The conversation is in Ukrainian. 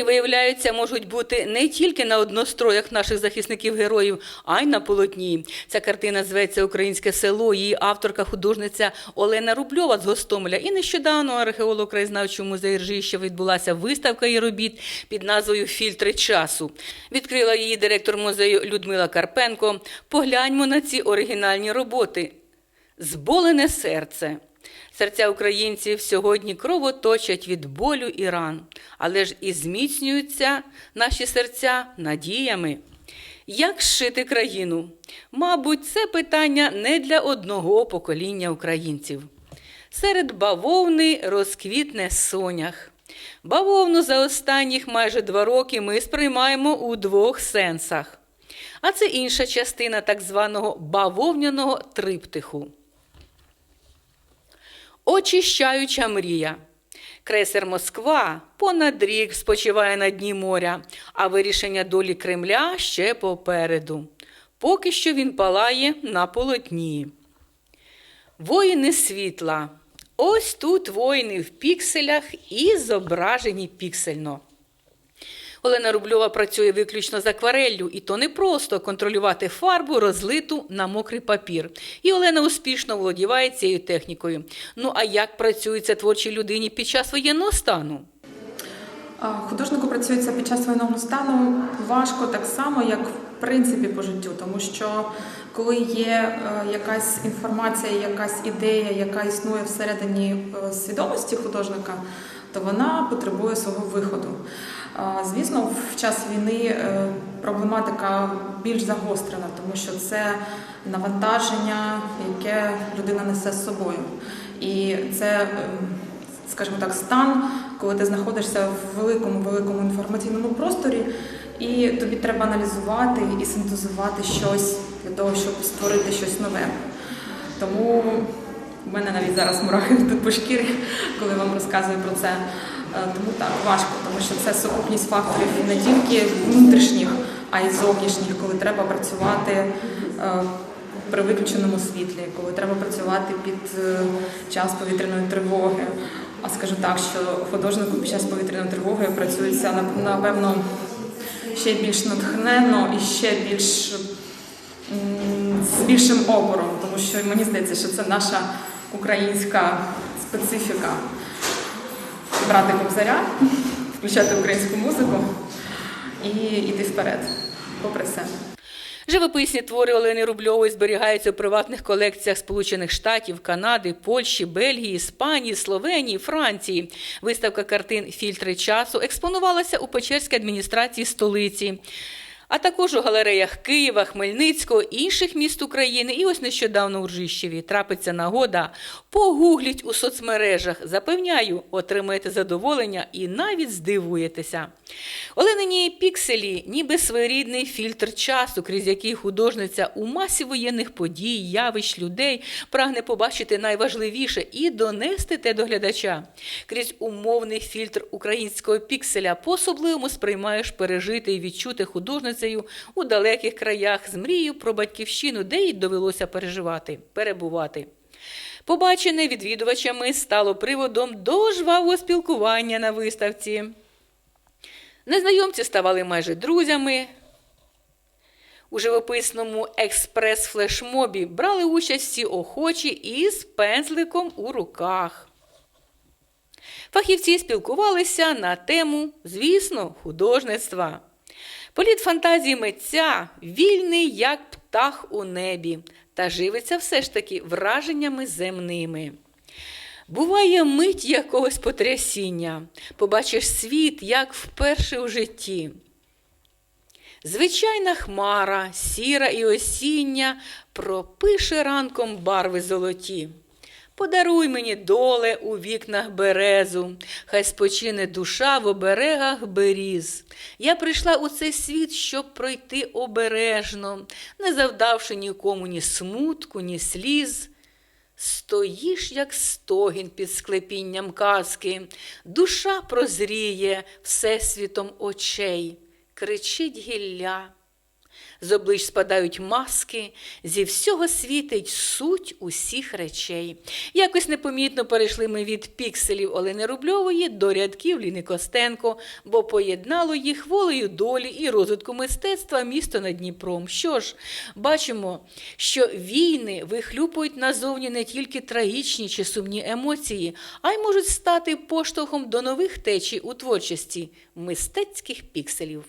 Пікселі, виявляється, можуть бути не тільки на одностроях наших захисників-героїв, а й на полотні. Ця картина зветься Українське село. Її авторка художниця Олена Рубльова з Гостомеля. І нещодавно археолог краєзнавчого музею Ржища відбулася виставка її робіт під назвою Фільтри часу. Відкрила її директор музею Людмила Карпенко. Погляньмо на ці оригінальні роботи. Зболене серце. Серця українців сьогодні кровоточать від болю і ран, але ж і зміцнюються наші серця надіями. Як зшити країну? Мабуть, це питання не для одного покоління українців. Серед бавовни розквітне сонях. Бавовну за останніх майже два роки ми сприймаємо у двох сенсах. А це інша частина так званого бавовняного триптиху. Очищаюча мрія. Крейсер Москва понад рік спочиває на дні моря, а вирішення долі Кремля ще попереду. Поки що він палає на полотні. Воїни світла. Ось тут воїни в пікселях і зображені піксельно. Олена Рубльова працює виключно з аквареллю, і то не просто контролювати фарбу, розлиту на мокрий папір. І Олена успішно володіває цією технікою. Ну а як працюється творчій людині під час воєнного стану? Художнику працюється під час воєнного стану важко так само, як в принципі по життю, тому що коли є е, якась інформація, якась ідея, яка існує всередині е, свідомості художника, то вона потребує свого виходу. Звісно, в час війни е, проблематика більш загострена, тому що це навантаження, яке людина несе з собою. І це е, скажімо так, стан, коли ти знаходишся в великому великому інформаційному просторі, і тобі треба аналізувати і синтезувати щось для того, щоб створити щось нове. Тому в мене навіть зараз мурахи тут по шкірі, коли вам розказую про це. Е, Тому так важко, тому що це сукупність факторів не тільки внутрішніх, а й зовнішніх, коли треба працювати е, при виключеному світлі, коли треба працювати під е, час повітряної тривоги. А скажу так, що художнику під час повітряної тривоги працюється нап- напевно ще більш натхненно і ще більш з більшим опором, тому що мені здається, що це наша українська специфіка брати кобзаря, включати українську музику і йти вперед, попри все. Живописні твори Олени Рубльової зберігаються у приватних колекціях Сполучених Штатів, Канади, Польщі, Бельгії, Іспанії, Словенії, Франції. Виставка картин Фільтри часу експонувалася у Печерській адміністрації столиці. А також у галереях Києва, Хмельницького, інших міст України. І ось нещодавно у Ржищеві трапиться нагода. Погугліть у соцмережах. Запевняю, отримаєте задоволення і навіть здивуєтеся. Оленині пікселі, ніби своєрідний фільтр часу, крізь який художниця у масі воєнних подій, явищ людей прагне побачити найважливіше і донести те до глядача. Крізь умовний фільтр українського пікселя по-особливому сприймаєш пережити і відчути художницею у далеких краях з мрією про батьківщину, де їй довелося переживати, перебувати. Побачене відвідувачами стало приводом до жвавого спілкування на виставці. Незнайомці ставали майже друзями. У живописному експрес-флешмобі брали участь всі охочі із пензликом у руках. Фахівці спілкувалися на тему, звісно, художництва. Політ фантазії митця вільний, як птах у небі, та живиться все ж таки враженнями земними. Буває мить якогось потрясіння, побачиш світ, як вперше у житті. Звичайна хмара, сіра і осіння, пропише ранком барви золоті. Подаруй мені доле у вікнах березу, хай спочине душа в оберегах беріз. Я прийшла у цей світ, щоб пройти обережно, не завдавши нікому ні смутку, ні сліз. Стоїш, як стогін під склепінням казки, душа прозріє всесвітом очей, кричить гілля. З облич спадають маски, зі всього світить суть усіх речей. Якось непомітно перейшли ми від пікселів Олени Рубльової до рядків Ліни Костенко, бо поєднало їх волею долі і розвитку мистецтва місто над Дніпром. Що ж, бачимо, що війни вихлюпують назовні не тільки трагічні чи сумні емоції, а й можуть стати поштовхом до нових течій у творчості мистецьких пікселів.